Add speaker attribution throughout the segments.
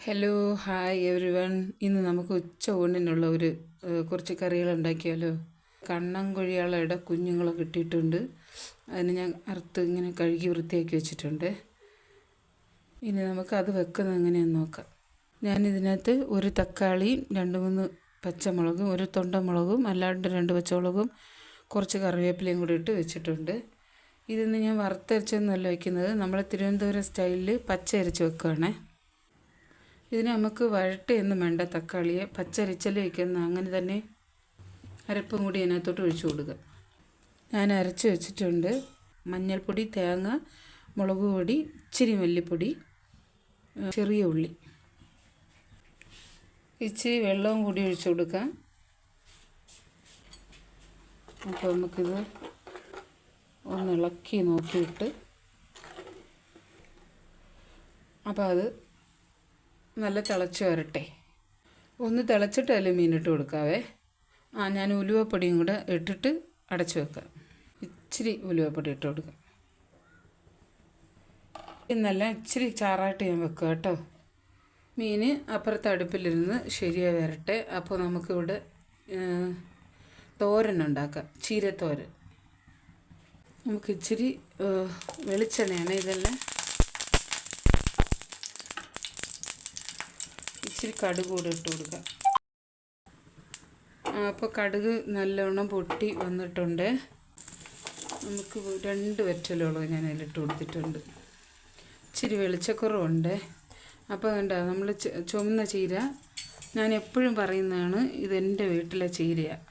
Speaker 1: Hello hi every one ഇന്ന് നമുക്ക് ഉച്ച ഊണിനുള്ള ഒരു കുറച്ച് കറികൾ ഉണ്ടാക്കിയാലോ? കണ്ണൻകൊഴിയാളയുടെ കുഞ്ഞുങ്ങളെ കിട്ടിയിട്ടുണ്ട്. അതിന് ഞാൻ അറുത്ത് ഇങ്ങനെ കഴുകി വൃത്തിയാക്കി വെച്ചിട്ടുണ്ട്. ഇനി നമുക്ക് അത് വെക്കുന്നത് എങ്ങനെയെന്ന് നോക്കാം. ഞാനിതിനകത്ത് ഒരു തക്കാളിയും രണ്ട് മൂന്ന് പച്ചമുളകും ഒരു തൊണ്ടമുളകും അല്ലാണ്ട് രണ്ട് പച്ചമുളകും കുറച്ച് കറിവേപ്പിലയും കൂടി ഇട്ട് വെച്ചിട്ടുണ്ട്. ഇതിന്ന് ഞാൻ വറുത്തരച്ചൊന്നുമല്ല വയ്ക്കുന്നത് നമ്മൾ തിരുവനന്തപുരം സ്റ്റൈലിൽ പച്ച അരച്ച് വെക്കുകയാണേ ഇതിന് നമുക്ക് വഴട്ടയൊന്നും വേണ്ട തക്കാളിയെ പച്ചരിച്ചൽ വയ്ക്കുന്ന അങ്ങനെ തന്നെ അരപ്പും കൂടി അതിനകത്തോട്ട് ഒഴിച്ചു കൊടുക്കുക. ഞാൻ അരച്ച് വെച്ചിട്ടുണ്ട് മഞ്ഞൾപ്പൊടി തേങ്ങ മുളക് പൊടി ഇച്ചിരി മല്ലിപ്പൊടി ചെറിയ ഉള്ളി. ഇച്ചിരി വെള്ളവും കൂടി ഒഴിച്ചു കൊടുക്കാം. അപ്പോൾ നമുക്കിത് ഒന്ന് ഇളക്കി നോക്കിയിട്ട്. അപ്പോൾ അത് നല്ല തിളച്ച് വരട്ടെ. ഒന്ന് തിളച്ചിട്ടല്ലേ മീനിട്ട് കൊടുക്കാവേ. ആ ഞാൻ ഉലുവപ്പൊടിയും കൂടെ ഇട്ടിട്ട് അടച്ചു വെക്കാം. ഇച്ചിരി ഉലുവപ്പൊടി ഇട്ട് കൊടുക്കാം. ഇന്നല്ല ഇച്ചിരി ചാറായിട്ട് ഞാൻ വെക്കുക കേട്ടോ. മീൻ അപ്പുറത്തെ അടുപ്പിലിരുന്ന് ശരിയായി വരട്ടെ. അപ്പോൾ നമുക്കിവിടെ തോരൻ ഉണ്ടാക്കാം. ചീരത്തോരൻ. നമുക്ക് ഇച്ചിരി ഏഹ്, വെളിച്ചെണ്ണയാണ് ഇതെല്ലാം ഇച്ചിരി കടുക് കൂടെ ഇട്ട് കൊടുക്കാം. അപ്പോൾ കടുക് നല്ലവണ്ണം പൊട്ടി വന്നിട്ടുണ്ട്. നമുക്ക് രണ്ട് വെറ്റലോളം ഞാൻ അതിലിട്ട് കൊടുത്തിട്ടുണ്ട്. ഇച്ചിരി വെളിച്ചക്കുറവുണ്ട്. അപ്പോൾ വേണ്ട നമ്മൾ ചുമന്ന ചീര ഞാൻ എപ്പോഴും പറയുന്നതാണ് ഇതെന്റെ വീട്ടിലെ ചീരയാണ്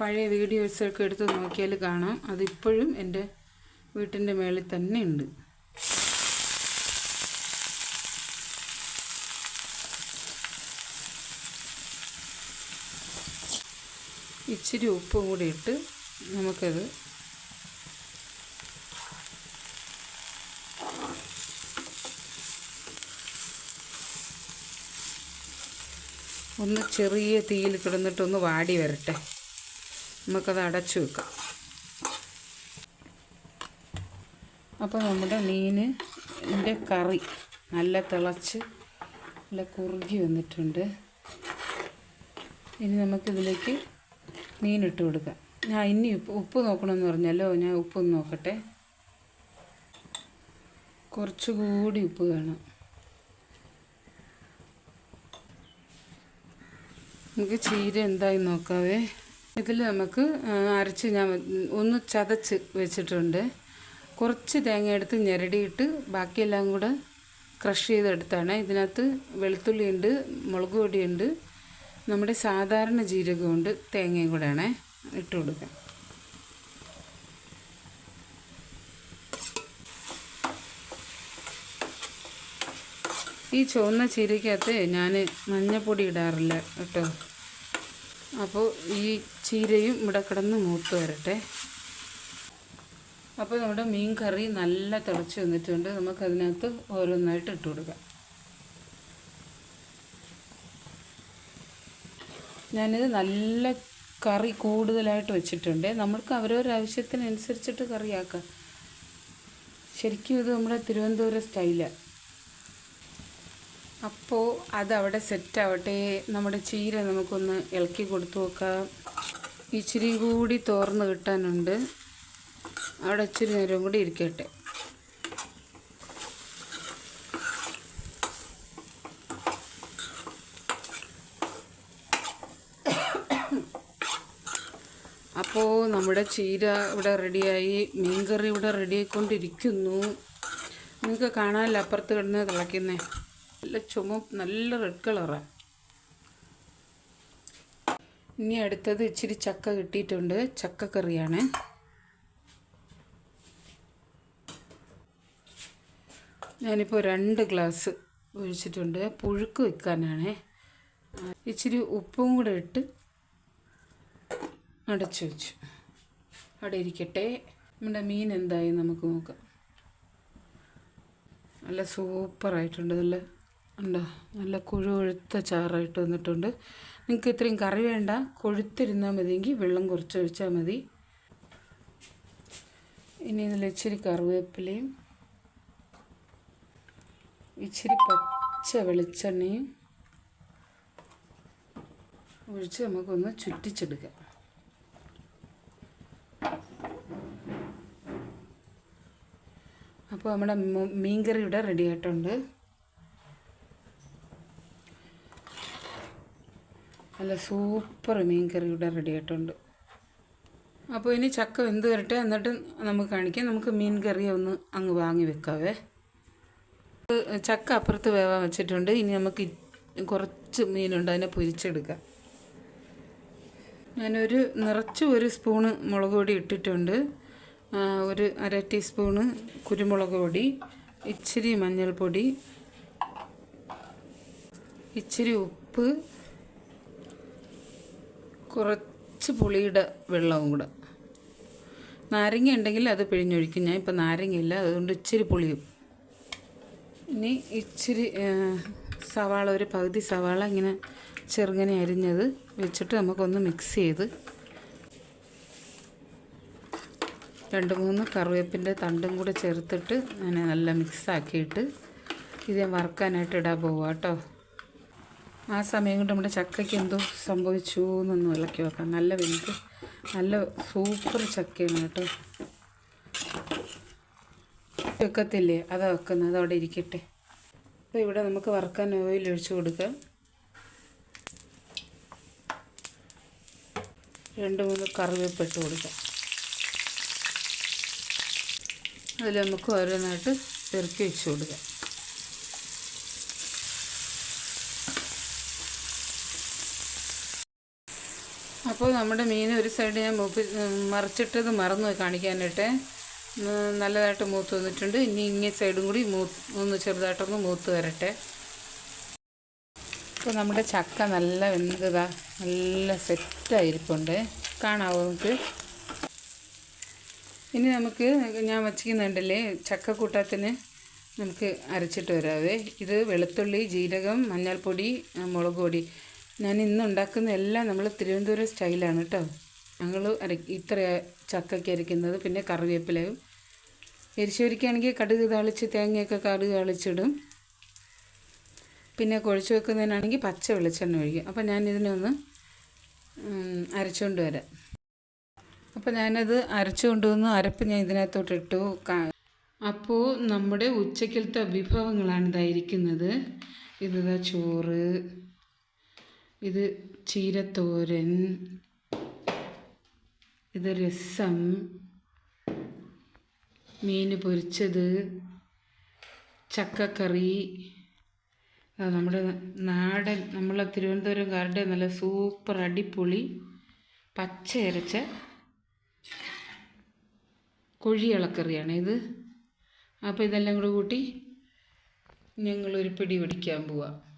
Speaker 1: പഴയ വീഡിയോസൊക്കെ എടുത്ത് നോക്കിയാൽ കാണാം. അതിപ്പോഴും എന്റെ വീട്ടിന്റെ മേളിൽ തന്നെ ഉണ്ട് ഇച്ചിരി ഉപ്പും കൂടി ഇട്ട് നമുക്കത് ഒന്ന് ചെറിയ തീയിൽ കിടന്നിട്ടൊന്ന് വാടി വരട്ടെ. നമുക്കത് അടച്ചു വെക്കാം. അപ്പോൾ നമ്മുടെ മീന് ഇതിന്റെ കറി നല്ല തിളച്ച് നല്ല കുറുകി വന്നിട്ടുണ്ട്. ഇനി നമുക്കിതിലേക്ക് മീനിട്ട് കൊടുക്കാം. ഞാൻ ഇനി ഉപ്പ് നോക്കണമെന്ന് പറഞ്ഞല്ലോ ഞാൻ ഉപ്പൊന്ന് നോക്കട്ടെ. കുറച്ചുകൂടി ഉപ്പ് വേണം. നമുക്ക് ചീര എന്തായി നോക്കാവേ? ഇതിൽ നമുക്ക് അരച്ച് ഞാൻ ഒന്ന് ചതച്ച് വെച്ചിട്ടുണ്ട്. കുറച്ച് തേങ്ങ എടുത്ത് ഞെരടിയിട്ട് ബാക്കിയെല്ലാം കൂടെ ക്രഷ് ചെയ്തെടുത്താണ്. ഇതിനകത്ത് വെളുത്തുള്ളി ഉണ്ട് മുളക് പൊടിയുണ്ട് നമ്മുടെ സാധാരണ ജീരകം കൊണ്ട് തേങ്ങയും കൂടെയാണ് ഇട്ട് കൊടുക്കുക. ഈ ചുവന്ന ചീരയ്ക്കകത്ത് ഞാൻ മഞ്ഞപ്പൊടി ഇടാറില്ല കേട്ടോ. അപ്പോൾ ഈ ചീരയും ഇവിടെ കിടന്ന് മൂത്ത് വരട്ടെ. അപ്പോൾ നമ്മുടെ മീൻ കറി നല്ല തിളച്ച് വന്നിട്ടുണ്ട്. നമുക്കതിനകത്ത് ഓരോന്നായിട്ട് ഇട്ട് കൊടുക്കാം. ഞാനിത് നല്ല കറി കൂടുതലായിട്ട് വെച്ചിട്ടുണ്ട്. നമ്മൾക്ക് അവരവരുടെ ആവശ്യത്തിനനുസരിച്ചിട്ട് കറിയാക്കാം. ശരിക്കും ഇത് നമ്മുടെ തിരുവനന്തപുരം സ്റ്റൈലാണ് അപ്പോൾ അതവിടെ സെറ്റാവട്ടെ. നമ്മുടെ ചീര നമുക്കൊന്ന് ഇളക്കി കൊടുത്തു നോക്കാം. ഇച്ചിരി കൂടി തോർന്ന് കിട്ടാനുണ്ട്. അവിടെ ഇച്ചിരി നേരം കൂടി ഇരിക്കട്ടെ. അപ്പോൾ നമ്മുടെ ചീര ഇവിടെ റെഡിയായി മീൻകറി ഇവിടെ റെഡിയായിക്കൊണ്ടിരിക്കുന്നു. നിങ്ങൾക്ക് കാണാനല്ല അപ്പുറത്ത് കിടന്ന് തിളയ്ക്കുന്നേ? നല്ല ചുമ നല്ല റെഡ് കളറാണ് ഇനി അടുത്തത് ഇച്ചിരി ചക്ക കിട്ടിയിട്ടുണ്ട്. ചക്കക്കറിയാണ്. ഞാനിപ്പോൾ രണ്ട് ഗ്ലാസ് ഒഴിച്ചിട്ടുണ്ട്. പുഴുക്ക് വെക്കാനാണേ. ഇച്ചിരി ഉപ്പും കൂടെ ഇട്ട് അടച്ചു വെച്ചു അവിടെ ഇരിക്കട്ടെ. നമ്മുടെ മീൻ എന്തായി നമുക്ക് നോക്കാം. നല്ല സൂപ്പറായിട്ടുണ്ട്. നല്ല ഉണ്ടോ? നല്ല കൊഴുകൊഴുത്ത ചാറായിട്ട് വന്നിട്ടുണ്ട്. നിങ്ങൾക്ക് ഇത്രയും കറി വേണ്ട. കൊഴുത്തിരുന്നാൽ മതിയെങ്കിൽ വെള്ളം കുറച്ച് ഒഴിച്ചാൽ മതി. ഇനി ഇതിൽ ഇച്ചിരി കറിവേപ്പിലയും ഇച്ചിരി പച്ച പച്ച വെളിച്ചെണ്ണയും ഒഴിച്ച് നമുക്കൊന്ന് ചുറ്റിച്ചെടുക്കാം. അപ്പോൾ നമ്മുടെ മീൻ മീൻകറി ഇവിടെ റെഡി ആയിട്ടുണ്ട്. നല്ല സൂപ്പർ മീൻകറി ഇവിടെ റെഡി ആയിട്ടുണ്ട്. അപ്പോൾ ഇനി ചക്ക വെന്ത് വരട്ടെ എന്നിട്ട് നമുക്ക് കാണിക്കാം. നമുക്ക് മീൻ കറി ഒന്ന് അങ്ങ് വാങ്ങി വെക്കാവേ. ചക്ക അപ്പുറത്ത് വേവാൻ വെച്ചിട്ടുണ്ട്. ഇനി നമുക്ക് കുറച്ച് മീനുണ്ട് അതിനെ പൊരിച്ചെടുക്കാം. ഞാനൊരു നിറച്ച് ഒരു സ്പൂണ് മുളക് പൊടി ഇട്ടിട്ടുണ്ട്. ഒരു അര ടീസ്പൂണ് കുരുമുളക് പൊടി ഇച്ചിരി മഞ്ഞൾപ്പൊടി ഇച്ചിരി ഉപ്പ് കുറച്ച് പുളിയുടെ വെള്ളവും കൂടെ. നാരങ്ങ ഉണ്ടെങ്കിൽ അത് പിഴിഞ്ഞൊഴിക്കും. ഞാൻ ഇപ്പോൾ നാരങ്ങയില്ല അതുകൊണ്ട് ഇച്ചിരി പുളിയും. ഇനി ഇച്ചിരി സവാള ഒരു പകുതി സവാള ഇങ്ങനെ ചെറുങ്ങനെ അരിഞ്ഞത് വെച്ചിട്ട് നമുക്കൊന്ന് മിക്സ് ചെയ്ത് രണ്ട് മൂന്ന് കറിവേപ്പിന്റെ തണ്ടും കൂടെ ചേർത്തിട്ട് ഞാൻ നല്ല മിക്സാക്കിയിട്ട് ഇത് ഞാൻ വറുക്കാനായിട്ട് ഇടാൻ പോവാം കേട്ടോ. ആ സമയം കൊണ്ട് നമ്മുടെ ചക്കയ്ക്ക് എന്തോ സംഭവിച്ചു എന്നൊന്ന് ഇളക്കി വെക്കാം നല്ല വെന്ത് നല്ല സൂപ്പർ ചക്കയാണ് കേട്ടോ. വെക്കത്തില്ലേ അതാ വെക്കുന്നത്. അതവിടെ ഇരിക്കട്ടെ. അപ്പോൾ ഇവിടെ നമുക്ക് വറുക്കാൻ ഓയിൽ ഒഴിച്ചു കൊടുക്കാം. രണ്ട് മൂന്ന് കറിവേപ്പ് ഇട്ട് കൊടുക്കാം. അതിൽ നമുക്ക് ഓരോന്നായിട്ട് പെറുക്കി വെച്ച് കൊടുക്കാം. അപ്പോൾ നമ്മുടെ മീൻ ഒരു സൈഡ് ഞാൻ മൂപ്പി മറിച്ചിട്ടത് മറന്നു കാണിക്കാനായിട്ട്. നല്ലതായിട്ട് മൂത്ത് വന്നിട്ടുണ്ട്. ഇനി ഇങ്ങേ സൈഡും കൂടി മൂ ഒന്ന് ചെറുതായിട്ടൊന്ന് മൂത്ത് വരട്ടെ. അപ്പോൾ നമ്മുടെ ചക്ക നല്ല വെന്തതാ നല്ല സെറ്റായിരിപ്പുണ്ട് കാണാവോ നമുക്ക്? ഇനി നമുക്ക് ഞാൻ വച്ചിരിക്കുന്നുണ്ടല്ലേ ചക്ക കൂട്ടത്തിന് നമുക്ക് അരച്ചിട്ട് വരാവേ. ഇത് വെളുത്തുള്ളി ജീരകം മഞ്ഞൾപ്പൊടി മുളക് പൊടി. ഞാൻ ഇന്ന് ഉണ്ടാക്കുന്ന എല്ലാം നമ്മൾ തിരുവനന്തപുരം സ്റ്റൈലാണ് കേട്ടോ. ഞങ്ങൾ അര ഇത്ര ചക്കയ്ക്ക് അരയ്ക്കുന്നത്. പിന്നെ കറിവേപ്പിലയും. എരിശ്ശേരിക്കാണെങ്കിൽ കടുക് താളിച്ച് തേങ്ങയൊക്കെ കടുക് താളിച്ചിടും. പിന്നെ കുഴച്ച് വെക്കുന്നതിനാണെങ്കിൽ പച്ച വെളിച്ചെണ്ണ ഒഴിക്കും. അപ്പോൾ ഞാൻ ഇതിനൊന്ന് അരച്ചുകൊണ്ട് വരാം. അപ്പോൾ ഞാനത് അരച്ചു കൊണ്ടുവന്ന്. അരപ്പ് ഞാൻ ഇതിനകത്തോട്ട് ഇട്ടു. അപ്പോൾ നമ്മുടെ ഉച്ചക്കലത്തെ വിഭവങ്ങളാണ് ഇതായിരിക്കുന്നത് ഇതാ ചോറ്. ഇത് ചീരത്തോരൻ. ഇത് രസം. മീൻ പൊരിച്ചത്. ചക്കക്കറി. നമ്മുടെ നാടൻ നമ്മളെ തിരുവനന്തപുരംകാരുടെ നല്ല സൂപ്പർ അടിപൊളി പച്ച അരച്ച കൊഴിയിളക്കറിയാണ് ഇത്. അപ്പോൾ ഇതെല്ലാം കൂടെ കൂട്ടി ഞങ്ങളൊരു പിടി പിടിക്കാൻ പോവാം.